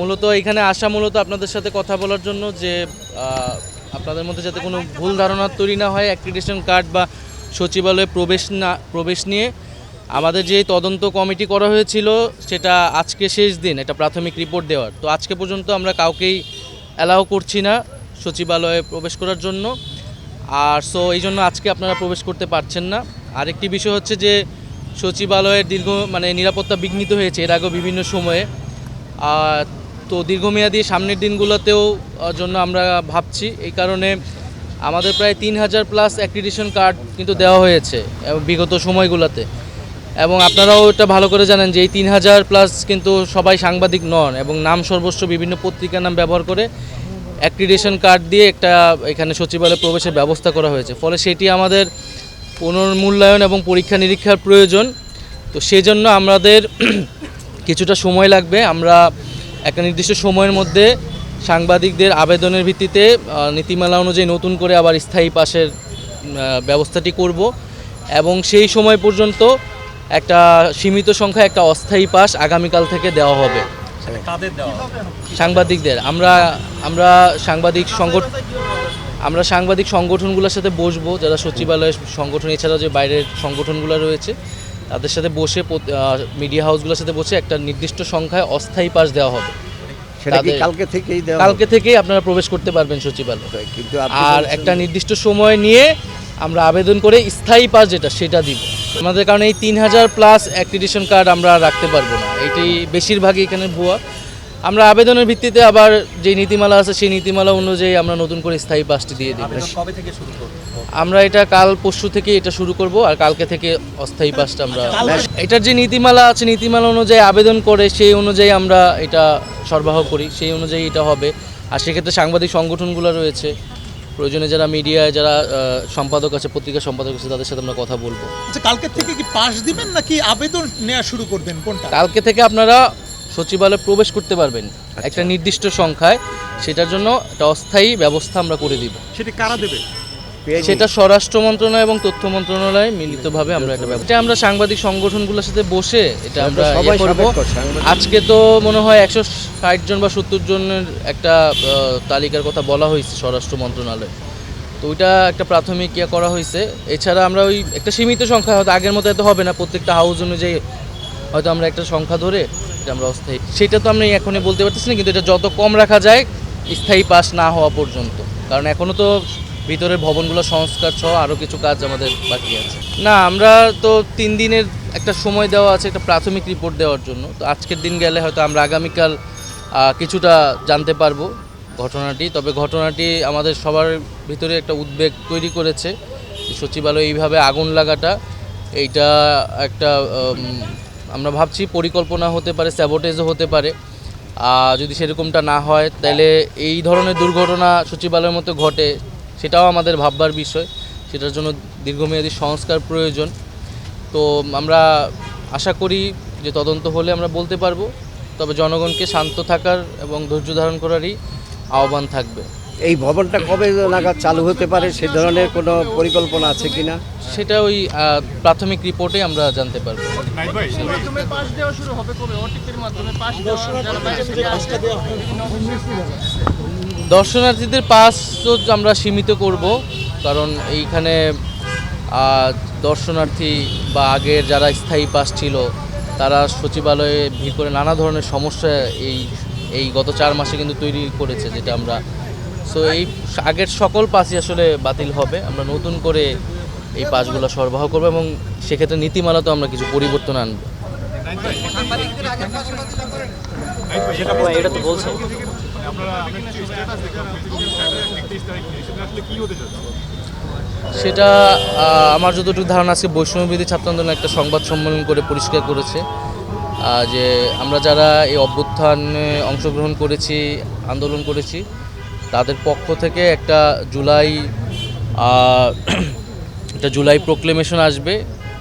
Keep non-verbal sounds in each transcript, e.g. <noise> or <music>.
মূলত এখানে আসা মূলত আপনাদের সাথে কথা বলার জন্য যে আপনাদের মধ্যে যাতে কোনো ভুল ধারণা তৈরি না হয় অ্যাক্রিডিটেশন কার্ড বা সচিবালয়ে প্রবেশ না, প্রবেশ নিয়ে। আমাদের যে তদন্ত কমিটি করা হয়েছিল, সেটা আজকে শেষ দিন একটা প্রাথমিক রিপোর্ট দেওয়ার। তো আজকে পর্যন্ত আমরা কাউকেই অ্যালাউ করছি না সচিবালয়ে প্রবেশ করার জন্য। আর সো এই জন্য আজকে আপনারা প্রবেশ করতে পারছেন না। আরেকটি বিষয় হচ্ছে যে সচিবালয়ের দীর্ঘ মানে নিরাপত্তা বিঘ্নিত হয়েছে, এর আগেও বিভিন্ন সময়ে। তো দীর্ঘমেয়াদী সামনের দিনগুলোতেও জন্য আমরা ভাবছি। এই কারণে আমাদের প্রায় তিন হাজার প্লাস অ্যাক্রিডিশন কার্ড কিন্তু দেওয়া হয়েছে বিগত সময়গুলোতে। এবং আপনারাও এটা ভালো করে জানেন যে এই তিন হাজার প্লাস কিন্তু সবাই সাংবাদিক নন, এবং নাম সর্বস্ব বিভিন্ন পত্রিকার নাম ব্যবহার করে অ্যাক্রিডিশন কার্ড দিয়ে একটা এখানে সচিবালয়ে প্রবেশের ব্যবস্থা করা হয়েছে। ফলে সেটি আমাদের পুনর্মূল্যায়ন এবং পরীক্ষা নিরীক্ষার প্রয়োজন। তো সেজন্য আমাদের <clears throat> কিছুটা সময় লাগবে। আমরা একটা নির্দিষ্ট সময়ের মধ্যে সাংবাদিকদের আবেদনের ভিত্তিতে নীতিমালা অনুযায়ী নতুন করে আবার স্থায়ী পাশের ব্যবস্থাটি করব এবং সেই সময় পর্যন্ত একটা সীমিত সংখ্যা একটা অস্থায়ী পাস আগামীকাল থেকে দেওয়া হবে। কাদের দেওয়া হবে? সাংবাদিকদের। আমরা আমরা সাংবাদিক সংগঠন আমরা সাংবাদিক সংগঠনগুলোর সাথে বসবো যারা সচিবালয়ের সংগঠন এছাড়াও যে বাইরের সংগঠনগুলো রয়েছে। তাদের সাথে বসে মিডিয়া হাউসগুলোর সাথে বসে একটা নির্দিষ্ট সংখ্যায় অস্থায়ী পাস দেওয়া হবে। সেটা কালকে থেকেই কালকে থেকেই আপনারা প্রবেশ করতে পারবেন সচিবালয়। কিন্তু আর একটা নির্দিষ্ট সময় নিয়ে আমরা আবেদন করে স্থায়ী পাস যেটা সেটা দিব। আমাদের কারণে এই তিন হাজার প্লাস অ্যাক্রিডিশন কার্ড আমরা রাখতে পারব না। এটি বেশিরভাগই এখানে ভুয়া। আমরা আবেদনের ভিত্তিতে আবার যে নীতিমালা আছে সেই নীতিমালা অনুযায়ী আমরা নতুন করে স্থায়ী পাসটি দিয়ে থেকে আমরা এটা কাল পরশু থেকে এটা শুরু করব আর কালকে থেকে অস্থায়ী পাসটা আমরা এটার যে নীতিমালা আছে নীতিমালা অনুযায়ী আবেদন করে সেই অনুযায়ী আমরা এটা সরবরাহ করি সেই অনুযায়ী এটা হবে। আর সেক্ষেত্রে সাংবাদিক সংগঠনগুলো রয়েছে প্রয়োজনে যারা মিডিয়ায় যারা সম্পাদক আছে পত্রিকা সম্পাদক আছে তাদের সাথে আমরা কথা বলব। আচ্ছা কালকে থেকে কি পাস দিবেন নাকি আবেদন নেওয়া শুরু করবেন? কোনটা? কালকে থেকে আপনারা সচিবালয়ে প্রবেশ করতে পারবেন। একটা নির্দিষ্ট সংখ্যায় সেটার জন্য একটা অস্থায়ী ব্যবস্থা আমরা করে দিব। সেটি কারা দেবে? সেটা স্বরাষ্ট্র মন্ত্রণালয় এবং তথ্য মন্ত্রণালয় মিলিতভাবে আমরা একটা ব্যবস্থা এটা আমরা সাংবাদিক সংগঠনগুলোর সাথে বসে এটা আমরা ইয়ে করব। আজকে তো মনে হয় একশো ষাট জন বা সত্তর জনের একটা তালিকার কথা বলা হয়েছে স্বরাষ্ট্র মন্ত্রণালয়। তো ওইটা একটা প্রাথমিক ইয়ে করা হয়েছে। এছাড়া আমরা ওই একটা সীমিত সংখ্যা হয়তো আগের মতো এত হবে না প্রত্যেকটা হাউস অনুযায়ী হয়তো আমরা একটা সংখ্যা ধরে এটা আমরা অস্থায়ী। সেটা তো আমি এখনই বলতে পারতেছি না, কিন্তু এটা যত কম রাখা যায়, স্থায়ী পাস না হওয়া পর্যন্ত। কারণ এখনও তো ভিতরের ভবনগুলো সংস্কার সহ আরও কিছু কাজ আমাদের বাকি আছে। না, আমরা তো তিন দিনের একটা সময় দেওয়া আছে, একটা প্রাথমিক রিপোর্ট দেওয়ার জন্য। তো আজকের দিন গেলে হয়তো আমরা আগামীকাল কিছুটা জানতে পারব ঘটনাটি। তবে ঘটনাটি আমাদের সবার ভিতরে একটা উদ্বেগ তৈরি করেছে। সচিবালয়ে এইভাবে আগুন লাগাটা, এইটা একটা আমরা ভাবছি পরিকল্পনা হতে পারে স্যাবোটেজও হতে পারে। আর যদি সেরকমটা না হয়, তাহলে এই ধরনের দুর্ঘটনা সচিবালয়ের মতো ঘটে, সেটাও আমাদের ভাববার বিষয়। সেটার জন্য দীর্ঘমেয়াদী সংস্কার প্রয়োজন। তো আমরা আশা করি যে তদন্ত হলে আমরা বলতে পারব, তবে জনগণকে শান্ত থাকার এবং ধৈর্য ধারণ করারই আহ্বান থাকবে। এই ভবনটা কবে নাগাদ চালু হতে পারে? সে ধরনের কোনো পরিকল্পনা আছে কিনা? সেটা ওই প্রাথমিক রিপোর্টে আমরা জানতে পারব। দর্শনার্থীদের পাস তো আমরা সীমিত করব কারণ এইখানে দর্শনার্থী বা আগের যারা স্থায়ী পাস ছিল তারা সচিবালয়ে ভিড় করে নানা ধরনের সমস্যা এই এই গত চার মাসে কিন্তু তৈরি করেছে যেটা আমরা সো এই আগের সকল পাসই আসলে বাতিল হবে। আমরা নতুন করে এই পাসগুলো সরবরাহ করব এবং সেক্ষেত্রে নীতিমালাতেও আমরা কিছু পরিবর্তন আনব। এটা তো বলছে। সেটা আমার যতটুকু ধারণা আছে বৈষ্ণববিধি ছাত্র আন্দোলন একটা সংবাদ সম্মেলন করে পরিষ্কার করেছে যে আমরা যারা এই অভ্যুত্থানে অংশগ্রহণ করেছি আন্দোলন করেছি তাদের পক্ষ থেকে একটা জুলাই একটা জুলাই প্রোক্লেমেশন আসবে,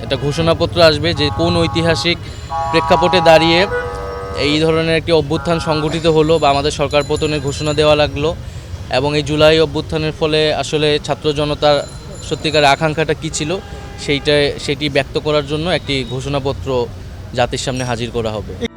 একটা ঘোষণাপত্র আসবে যে কোন ঐতিহাসিক প্রেক্ষাপটে দাঁড়িয়ে এই ধরনের একটি অভ্যুত্থান সংগঠিত হলো বা আমাদের সরকার পতনের ঘোষণা দেওয়া লাগল। এবং এই জুলাই অভ্যুত্থানের ফলে আসলে ছাত্র জনতার সত্যিকার আকাঙ্ক্ষাটা কী ছিল, সেইটা, সেটি ব্যক্ত করার জন্য একটি ঘোষণাপত্র জাতির সামনে হাজির করা হবে।